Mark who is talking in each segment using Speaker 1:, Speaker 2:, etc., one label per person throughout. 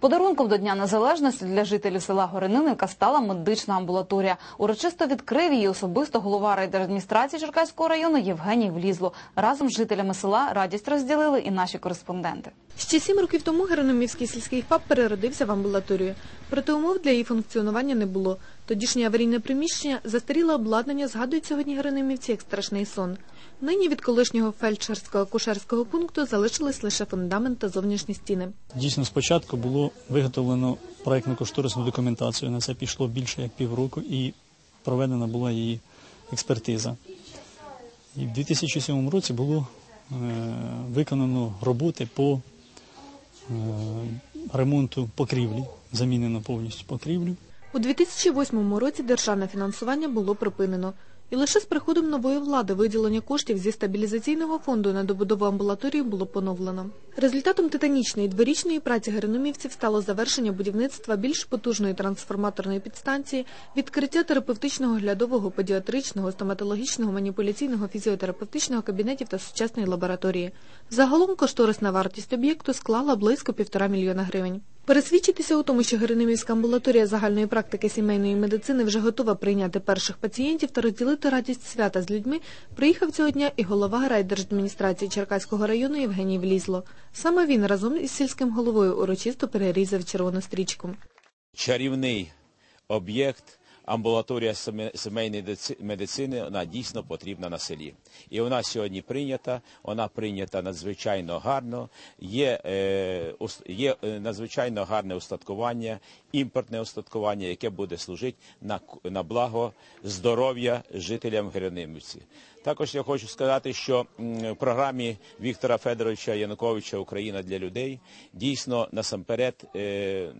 Speaker 1: Подарунком до Дня Незалежності для жителів села Горининівка стала медична амбулаторія. Урочисто відкрив її особисто голова райдержадміністрації Черкаського району Євгеній Влізло. Разом з жителями села радість розділили і наші кореспонденти.
Speaker 2: Ще сім років тому Герономівський сільський ФАП переродився в амбулаторію. Проте умов для її функціонування не було. Тодішнє аварійне приміщення, застаріле обладнання згадують сьогодні Геронимівці як страшний сон. Нині від колишнього фельдшерського акушерського пункту залишились лише фундамент та зовнішні стіни.
Speaker 3: Дійсно, спочатку було виготовлено проєктно-кошторисну документацію. На це пішло більше як півроку, і проведена була її експертиза. І в 2007 році було е, виконано роботи по е, ремонту покрівлі, замінено повністю покрівлю.
Speaker 2: У 2008 році державне фінансування було припинено. І лише з приходом нової влади виділення коштів зі стабілізаційного фонду на добудову амбулаторії було поновлено. Результатом титанічної дворічної праці герономівців стало завершення будівництва більш потужної трансформаторної підстанції, відкриття терапевтичного глядового педіатричного, стоматологічного, маніпуляційного, фізіотерапевтичного кабінетів та сучасної лабораторії. Загалом кошторисна вартість об'єкту склала близько півтора мільйона гривень. Пересвідчитися у тому, що Геронимівська амбулаторія загальної практики сімейної медицини вже готова прийняти перших пацієнтів та розділити радість свята з людьми, приїхав цього дня і голова райдержадміністрації Черкаського району Євгеній Влізло. Саме він разом із сільським головою урочисто перерізав червону стрічку.
Speaker 4: чарівний об'єкт, амбулаторія сімейної медицини, вона дійсно потрібна на селі. І вона сьогодні прийнята, вона прийнята надзвичайно гарно, є, е, є е, надзвичайно гарне устаткування, імпортне устаткування, яке буде служити на, на благо здоров'я жителям Геронимівці. Також я хочу сказати, що в програмі Віктора Федоровича Януковича Україна для людей дійсно насамперед е,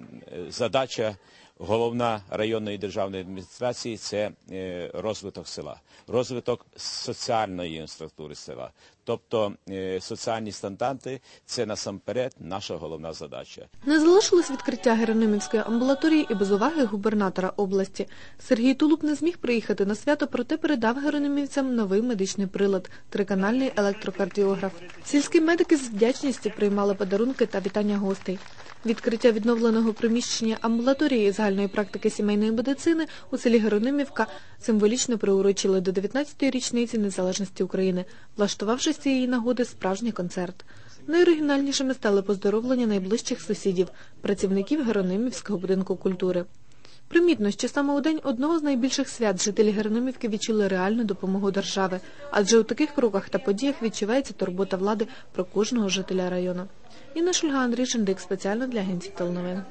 Speaker 4: задача головна районної державної адміністрації це е, розвиток села, розвиток соціальної структури села. Тобто е, соціальні стандарти це насамперед наша головна задача.
Speaker 2: Не залишилось відкриття Геронимівської амбулаторії і без уваги губернатора області. Сергій Тулуб не зміг приїхати на свято, проте передав геронимівцям новий медичний прилад – триканальний електрокардіограф. Сільські медики з вдячністю приймали подарунки та вітання гостей. Відкриття відновленого приміщення амбулаторії загальної практики сімейної медицини у селі Геронимівка символічно приурочили до 19-ї річниці незалежності України, влаштувавши з цієї нагоди справжній концерт. Найоригінальнішими стали поздоровлення найближчих сусідів, працівників Геронимівського будинку культури. Примітно, що саме у день одного з найбільших свят жителі Геронимівки відчули реальну допомогу держави, адже у таких кроках та подіях відчувається турбота влади про кожного жителя району. Інна Шульга, Андрій Шендик спеціально для агенції теленовин.